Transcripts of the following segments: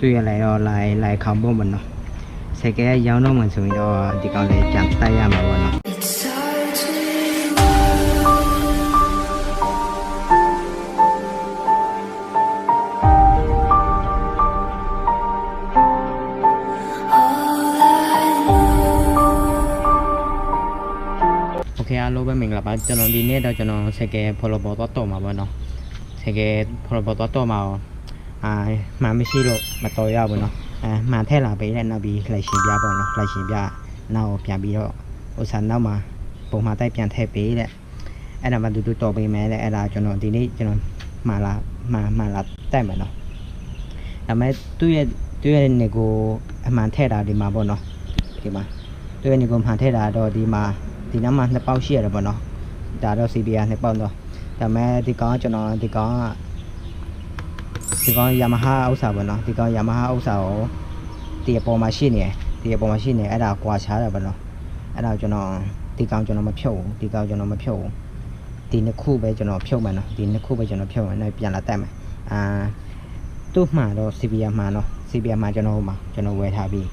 တွေ့ရလိုက်တော့လိုက်လိုက်ခေါဖို့မနော်စကဲရောင်းတော့မှဆိုရင်တော့ဒီကောင်လေးပြန်တက်ရမှာပေါ့နော်ခင်အားလုံးပဲမင်္ဂလာပါကျွန်တော်ဒီနေ့တော့ကျွန်တော်ဆက်ကယ် follow ပေါ်သွားတော့မှာပေါ့နော်ဆက်ကယ် follow ပေါ်သွားတော့မှာ အာမှန်မရှိလို့မတော်ရဘူးနော်အဲမှန်ထက်လာပေးတဲ့နောက်ပြီးလှည့်ရှင်ပြပေါ့နော်လှည့်ရှင်ပြနောက်ပြန်ပြီးတော့ဥစ္စာနောက်မှာပုံမှန်တိုက်ပြန်ထည့်ပေးတဲ့အဲ့ဒါမှတူတူတော်ပေးမယ်တဲ့အဲ့ဒါကျွန်တော်ဒီနေ့ကျွန်တော်မှန်လာမှန်မှန်လာတိုက်မယ်နော်ဒါပေမဲ့သူ့ရဲ့သူ့ရဲ့နေကိုအမှန်ထည့်တာဒီမှာပေါ့နော်ဒီမှာသူ့ရဲ့နေကိုမှန်ထည့်တာတော့ဒီမှာဒီနားမှာနှစ်ပေါက်ရှိရတယ်ပေါ့နော်ဒါတော့ CBR နှစ်ပေါက်တော့ဒါပေမဲ့ဒီကောင်ကကျွန်တော်ဒီကောင်က ဒီကောင် Yamaha ဥစ္စာပေါ့နော်ဒီကောင် Yamaha ဥစ္စာကိုဒီအပေါ်မှာရှိနေတယ်ဒီအပေါ်မှာရှိနေအဲ့ဒါကွာချားတယ်ပေါ့နော်အဲ့ဒါကျွန်တော်ဒီကောင်ကျွန်တော်မဖြုတ်ဘူးဒီကောင်ကျွန်တော်မဖြုတ်ဘူးဒီနှစ်ခုပဲကျွန်တော်ဖြုတ်မယ်နော်ဒီနှစ်ခုပဲကျွန်တော်ဖြုတ်မယ်နောက်ပြန်လာတက်မယ်အာသူ့မှတော့ CBR မှတော့ CBR မှကျွန်တော်ဟိုမှာကျွန်တော်ဝယ်ထားပြီး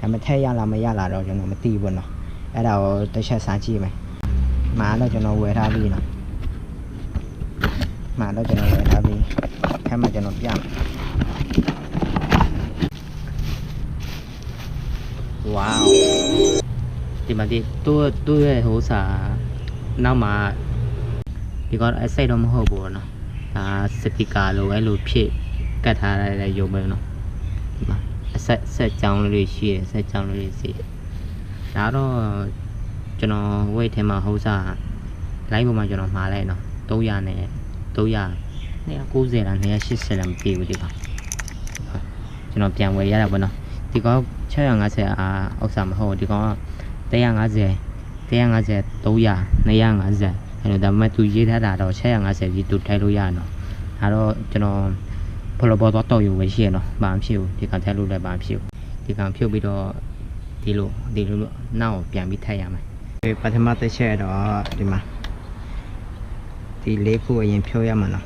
ဒါပေမဲ့ထက်ရလားမရလားတော့ကျွန်တော်မသိဘူးပေါ့နော်အဲ့ဒါကိုတစ်ချက်စားကြည့်မယ်။မာတော့ကျွန်တော်ဝယ်ထားပြီနော်။မာတော့ကျွန်တော်ဝယ်ထားပြီ။ အဲ့မှာကျွန်တော်ပြမယ်။ဝေါဒီမှာဒီသူ့သူ့ရဲ့ဟိုစာနောက်မှာဒီကတော့အစိတ်တော့မဟုတ်ဘူးနော်။ဒါစပီကာလိုအဲ့လိုဖြစ်ကတ်ထားရတဲ့ရုပ်ပဲနော်။ဒီမှာအဆက်ဆက်ကြောင်းလေးတွေရှိတယ်ဆက်ကြောင်းလေးတွေရှိတယ်ဒါတော့ကျွန်တော်ဝိတ်ထဲမှာဟိုးစား live ပေါ်မှာကျွန်တော်မှားလိုက်နော်300နဲ့300 290လား280လားမသိဘူးဒီကောင်ဟုတ်ကျွန်တော်ပြန်ဝယ်ရတာပေါ့နော်ဒီကောင်650အာဥစ္စာမဟုတ်ဘူးဒီကောင်က150 150 300 250အဲ့လိုဒါပေမဲ့သူရေးထားတာတော့650ကြီးသူထိုက်လို့ရနော်ဒါတော့ကျွန်တော်ဘလောဘောတော့တော့ယူဝယ်ရှိရနော်ဘာမှဖြစ်ဘူးဒီကောင်ထိုက်လို့လည်းဘာမှဖြစ်ဘူးဒီကောင်ဖြုတ်ပြီးတော့ဒီလိုဒီလိုလိုနောက်ကိုပြန်ပြီးထည့်ရမယ်ဒီပထမတစ်ချက်တော့ဒီမှာဒီလေးခုအရင်ဖြုတ်ရမှာနော်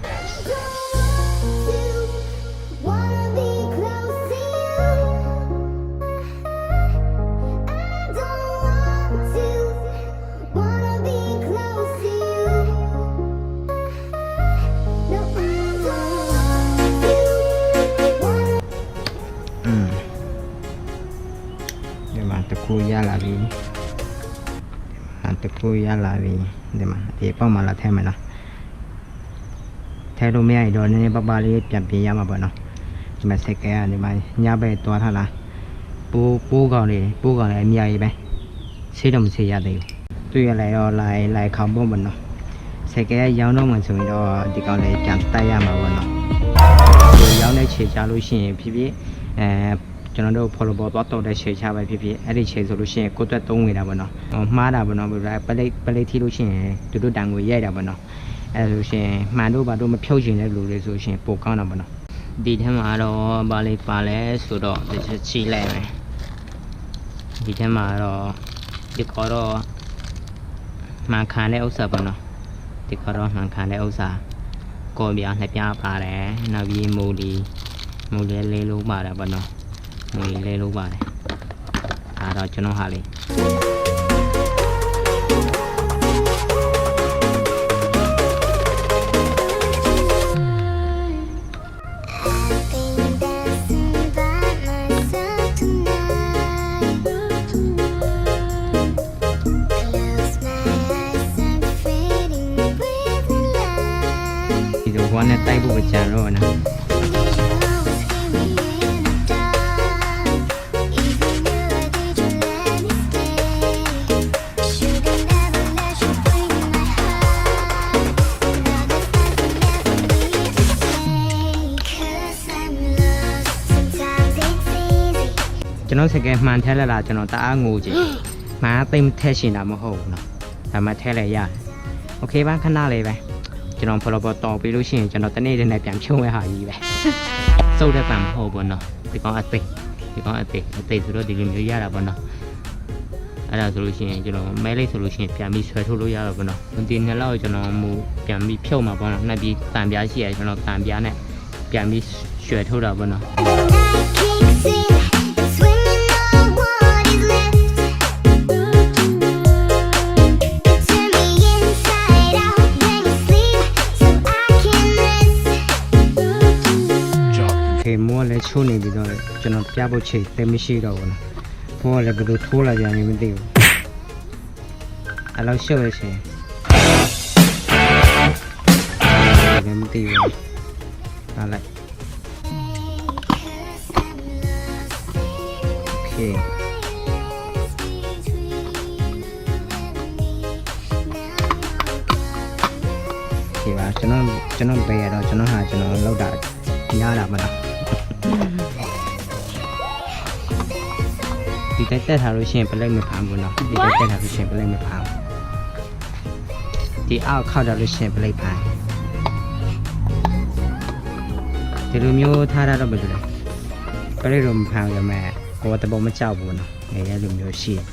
မှာတစ်ခုရလာပြီဒီမှာတစ်ခုရလာပြီဒီမှာဒီပေါက်မှလာထဲမယ်နော်ထဲလို့မရရင်တော့နည်းနည်းပပလေးပြန်ပြင်ရမှာပေါ့နော်ဒီမှာစက်ကဲကဒီမှာညဘက်သွားထားလားပိုးပိုးကောင်လေးပိုးကောင်လေးအများကြီးပဲဆေးတော့မဆေးရသေးဘူးတွေ့ရလိုက်တော့လိုက်လိုက်ခေါင်ဖို့မနော်စက်ကဲကရောင်းတော့မှဆိုရင်တော့ဒီကောင်လေးပြန်တိုက်ရမှာပေါ့နော်ဒီရောက်တဲ့ခြေချလို့ရှိရင်ဖြစ်ဖြစ်အဲ ကျွန်တော်တို့ follow ပေါ်သွားတော့တဲ့ခြေချပဲဖြစ်ဖြစ်အဲ့ဒီခြေဆိုလို့ရှိရင်ကိုယ်အတွက်သုံးဝေတာပေါ့နော်ဟိုမှားတာပေါ့နော်ဘယ်လိုလဲပလိတ်ပလိတ်ထီလို့ရှိရင်သူတို့တန်ကိုရိုက်တာပေါ့နော်အဲ့ဒါဆိုရှင်မှန်တို့ဘာတို့မဖြုတ်ချင်တဲ့လူတွေဆိုရှင်ပိုကောင်းတာပေါ့နော်ဒီထဲမှာတော့ဘာလေးပါလဲဆိုတော့ဒီချက်ချိလိုက်မယ်ဒီထဲမှာတော့ဒီကောတော့မှန်ခံတဲ့ဥစ္စာပေါ့နော်ဒီကောတော့မှန်ခံတဲ့ဥစ္စာကော်ပြားနှစ်ပြားပါတယ်နောက်ပြီးမူလီမူလီလေးလုံးပါတယ်ဗောနော် မူလီလေးလုံးပါတယ်ဒါတော့ကျွန်တော်ဟာလေး been dancing by myself tonight. Close my eyes, I'm fading with the light. ဒီလိုဘွားနဲ့တိုက်ဖို့ပဲကြံတော့နော် ကျွန်တော်စကဲမှန်ထဲလာလာကျွန်တော်တအားငိုချင်မှန်သိမ့်ထက်ရှင်တာမဟုတ်ဘူးနော်ဒါမှထဲလဲရတယ်โอเคပါခဏလေးပဲကျွန်တော် follow ပေါ်တော်ပြီးလို့ရှိရင်ကျွန်တော်တနေ့တည်းနဲ့ပြန်ဖြုံးဝဲဟာကြီးပဲစုပ်တဲ့ပံမဟုတ်ဘူးနော်ဒီကောင်အသိဒီကောင်အသိအသိဆိုတော့ဒီလိုမျိုးရတာပေါ့နော် အဲ့ဒါဆိုလို့ရှိရင်ကျွန်တော်မဲလိုက်ဆိုလို့ရှိရင်ပြန်ပြီးဆွဲထုတ်လို့ရတော့ဘောနော်ဒီနှစ်လောက်ကျွန်တော်မူပြန်ပြီးဖြုတ်မှာပေါ့နော်နှစ်ပြီးတန်ပြားရှိရတယ်ကျွန်တော်တန်ပြားနဲ့ပြန်ပြီးဆွဲထုတ်တာပေါ့နော် ချိုးနေပြီးတော့ကျွန်တော်ပြဖို့ချိန်တိတ်မရှိတော့ဘူးနော်ဖုန်းကလည်းဘယ်လိုထိုးလာကြနေမသိဘူးအဲ့လောက်ရှုပ်ရရှင်လည်းမသိဘူးဒါလိုက်โอเค ဒီပါကျွန်တော်ကျွန်တော်ပေးရတော့ကျွန်တော်ဟာကျွန်တော်လောက်တာညားတာမလား တက်တက်ထားလို့ရှိရင်ပလိတ်မဖမ်းဘူးနော်ဒီတက်တက်ထားလို့ရှိရင်ပလိတ်မဖမ်းဘူးဒီအောက်ခောက်ထားလို့ရှိရင်ပလိတ်ဖမ်းဒီလိုမျိုးထားတာတော့ဘယ်လိုလဲပလိတ်တော့မဖမ်းရမယ်ကိုယ်တဘောမကြောက်ဘူးနော်ငယ်ရလိုမျိုးရှိတယ်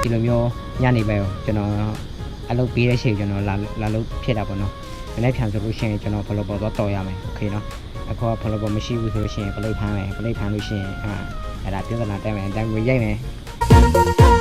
ဒီလိုမျိုးညနေပဲကျွန်တော်အလုပ်ပြီးတဲ့ချိန်ကျွန်တော်လာလာလို့ဖြစ်တာပေါ့နော်။ဒီနေ့ဖြန်ဆိုလို့ရှိရင်ကျွန်တော်ဘလော့ဘောတော့တော်ရမယ်။ Okay နော်။ အခုကဘလော့ဘောမရှိဘူးဆိုလို့ရှိရင်ပလိတ်ဖမ်းမယ်။ပလိတ်ဖမ်းလို့ရှိရင်အာအဲ့ဒါပြဿနာတက်မယ်။အတိုင်းကိုရိုက်မယ်။